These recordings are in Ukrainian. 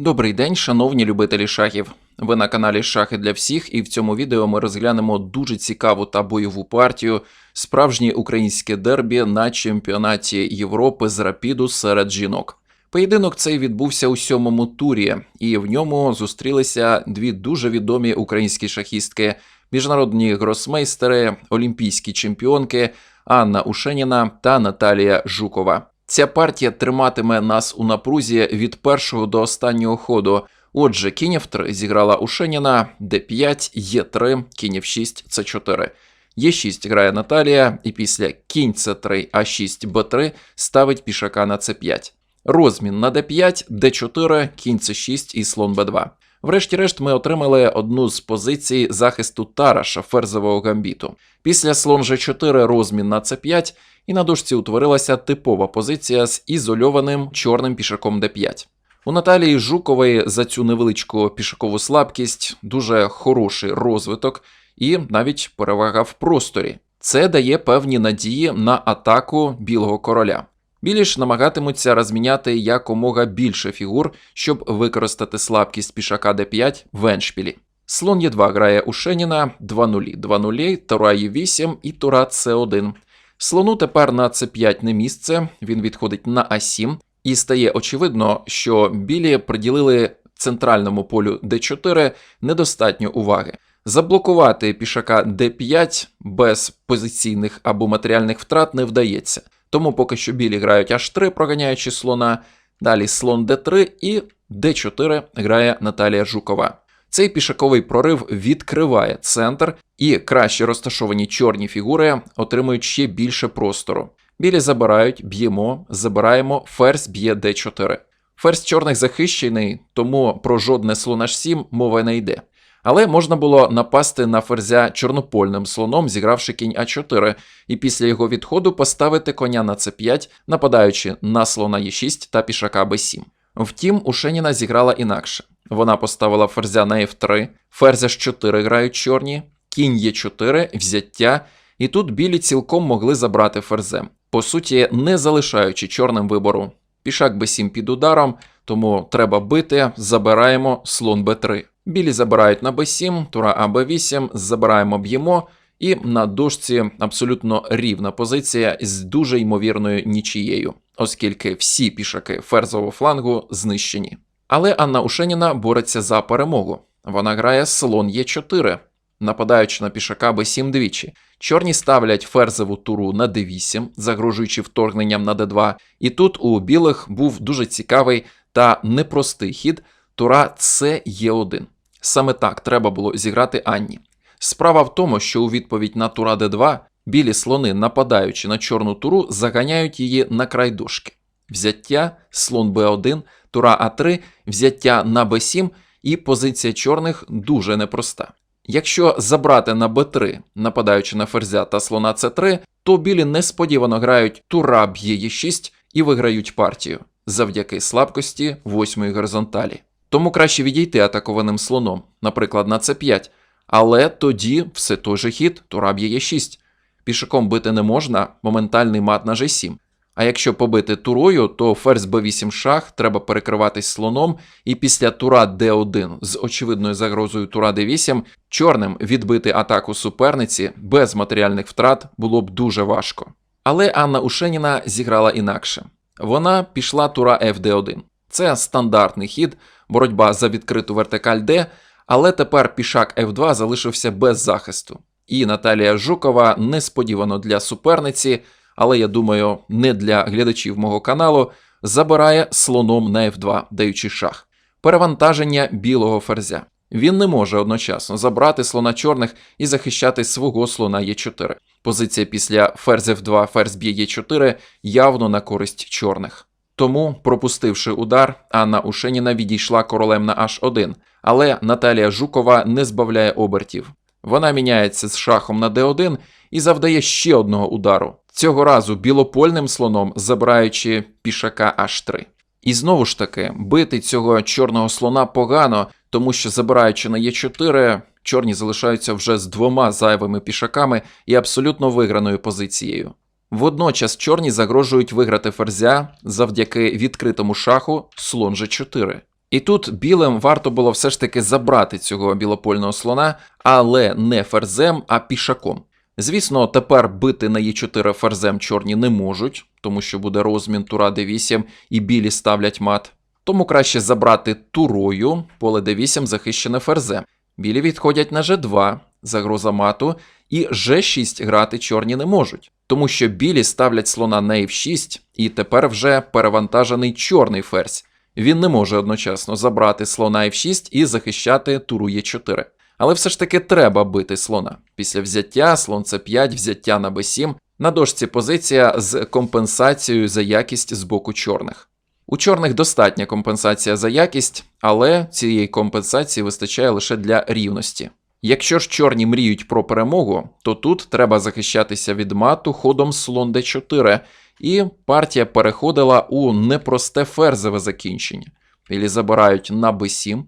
Добрий день, шановні любителі шахів. Ви на каналі Шахи для всіх, і в цьому відео ми розглянемо дуже цікаву та бойову партію справжнє українське дербі на чемпіонаті Європи з рапіду серед жінок. Поєдинок цей відбувся у сьомому турі, і в ньому зустрілися дві дуже відомі українські шахістки, міжнародні гросмейстери, олімпійські чемпіонки Анна Ушеніна та Наталія Жукова. Ця партія триматиме нас у напрузі від першого до останнього ходу. Отже, кінь F3 зіграла Ушеніна, d5, Е3, кінь F6, С4. Е6 грає Наталія, і після кінь С3, А6, Б3 ставить пішака на С5. Розмін на d5, d4, кінь С6 і слон Б2. Врешті-решт ми отримали одну з позицій захисту Тараша ферзового гамбіту. Після слон G4 розмін на С5, і на дошці утворилася типова позиція з ізольованим чорним пішаком d5. У Наталії Жукової за цю невеличку пішакову слабкість дуже хороший розвиток і навіть перевага в просторі. Це дає певні надії на атаку білого короля. Білі ж намагатимуться розміняти якомога більше фігур, щоб використати слабкість пішака d5 в еншпілі. Слон Е2 грає у Шеніна 2-0, 2-0, Тура Е8 і Тура С1. Слону тепер на С5 не місце, він відходить на А7, і стає очевидно, що білі приділили центральному полю d4 недостатньо уваги. Заблокувати пішака d5 без позиційних або матеріальних втрат не вдається. Тому поки що білі грають h3, проганяючи слона, далі слон d3 і d4 грає Наталія Жукова. Цей пішаковий прорив відкриває центр, і краще розташовані чорні фігури отримують ще більше простору. Білі забирають, б'ємо, забираємо, ферзь б'є d4. Ферзь чорних захищений, тому про жодне слон h7 мова не йде. Але можна було напасти на ферзя чорнопольним слоном, зігравши кінь А4, і після його відходу поставити коня на С5, нападаючи на слона Е6 та пішака Б7. Втім, у Шеніна зіграла інакше. Вона поставила ферзя на F3, ферзя ж 4 грають чорні, кінь Е4, взяття, і тут білі цілком могли забрати ферзем, по суті, не залишаючи чорним вибору. Пішак Б7 під ударом, тому треба бити, забираємо слон Б3. Білі забирають на Б7, тура А Б8, забираємо б'ємо, і на дошці абсолютно рівна позиція з дуже ймовірною нічією, оскільки всі пішаки ферзового флангу знищені. Але Анна Ушеніна бореться за перемогу. Вона грає слон Е4, нападаючи на пішака Б7 двічі. Чорні ставлять ферзову туру на d8, загрожуючи вторгненням на d2. І тут у білих був дуже цікавий та непростий хід тура С-Е1. Саме так треба було зіграти Анні. Справа в тому, що у відповідь на тура d2 білі слони, нападаючи на чорну туру, заганяють її на край дошки. Взяття, слон Б1, тура А3, взяття на Б7, і позиція чорних дуже непроста. Якщо забрати на Б3, нападаючи на ферзя та слона С3, то білі несподівано грають тура б'є Е6 і виграють партію завдяки слабкості восьмої горизонталі. Тому краще відійти атакованим слоном, наприклад, на С5, але тоді все той же хід тура б'є Е6. Пішаком бити не можна, моментальний мат на G7. А якщо побити турою, то ферзь b8 шах треба перекриватись слоном, і після тура d1 з очевидною загрозою тура d8 чорним відбити атаку суперниці без матеріальних втрат було б дуже важко. Але Анна Ушеніна зіграла інакше. Вона пішла тура fd1. Це стандартний хід, боротьба за відкриту вертикаль D, але тепер пішак f2 залишився без захисту. І Наталія Жукова несподівано для суперниці але я думаю, не для глядачів мого каналу, забирає слоном на F2, даючи шах. Перевантаження білого ферзя. Він не може одночасно забрати слона чорних і захищати свого слона Е4. Позиція після ферзь F2, ферзь б'є Е4 явно на користь чорних. Тому, пропустивши удар, Анна Ушеніна відійшла королем на H1, але Наталія Жукова не збавляє обертів. Вона міняється з шахом на d1 і завдає ще одного удару, цього разу білопольним слоном, забираючи пішака h3. І знову ж таки, бити цього чорного слона погано, тому що забираючи на Е4, чорні залишаються вже з двома зайвими пішаками і абсолютно виграною позицією. Водночас чорні загрожують виграти ферзя завдяки відкритому шаху слон G4. І тут білим варто було все ж таки забрати цього білопольного слона, але не ферзем, а пішаком. Звісно, тепер бити на Е4 ферзем чорні не можуть, тому що буде розмін тура d8 і білі ставлять мат. Тому краще забрати турою, поле d8 захищене ферзем. Білі відходять на g2, загроза мату, і g6 грати чорні не можуть, тому що білі ставлять слона на f6, і тепер вже перевантажений чорний ферзь. Він не може одночасно забрати слона f6 і захищати туру e4. Але все ж таки треба бити слона. Після взяття слон c5, взяття на b7, на дошці позиція з компенсацією за якість з боку чорних. У чорних достатня компенсація за якість, але цієї компенсації вистачає лише для рівності. Якщо ж чорні мріють про перемогу, то тут треба захищатися від мату ходом слон d4, і партія переходила у непросте ферзове закінчення. Білі забирають на b7,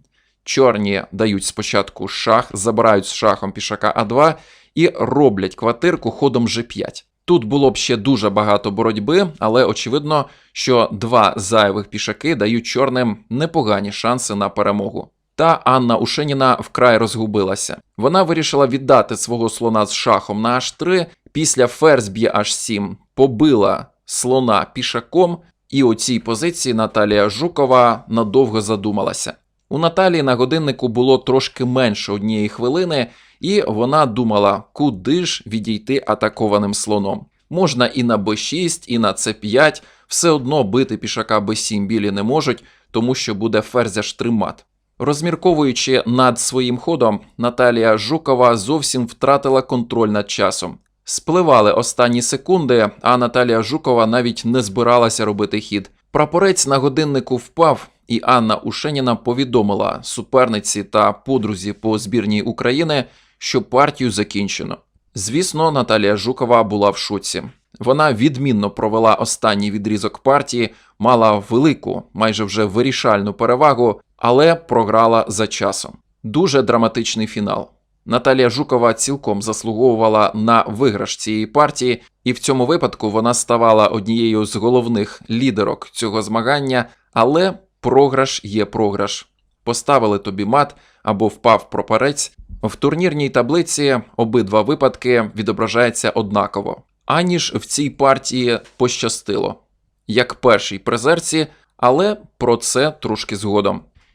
чорні дають спочатку шах, забирають з шахом пішака а2 і роблять квартирку ходом g5. Тут було б ще дуже багато боротьби, але очевидно, що два зайвих пішаки дають чорним непогані шанси на перемогу. Та Анна Ушеніна вкрай розгубилася. Вона вирішила віддати свого слона з шахом на h3, після ферзь б'є h7 побила слона пішаком, і у цій позиції Наталія Жукова надовго задумалася. У Наталії на годиннику було трошки менше однієї хвилини, і вона думала, куди ж відійти атакованим слоном. Можна і на b6, і на c5, все одно бити пішака b7 білі не можуть, тому що буде ферзя штримат. Розмірковуючи над своїм ходом, Наталія Жукова зовсім втратила контроль над часом. Спливали останні секунди, а Наталія Жукова навіть не збиралася робити хід. Прапорець на годиннику впав, і Анна Ушеніна повідомила суперниці та подрузі по збірній України, що партію закінчено. Звісно, Наталія Жукова була в шоці. Вона відмінно провела останній відрізок партії, мала велику, майже вже вирішальну перевагу, але програла за часом. Дуже драматичний фінал. Наталія Жукова цілком заслуговувала на виграш цієї партії, і в цьому випадку вона ставала однією з головних лідерок цього змагання, але програш є програш. Поставили тобі мат або впав пропарець. В турнірній таблиці обидва випадки відображаються однаково. Аніж в цій партії пощастило, як першій призерці, але про це трошки згодом.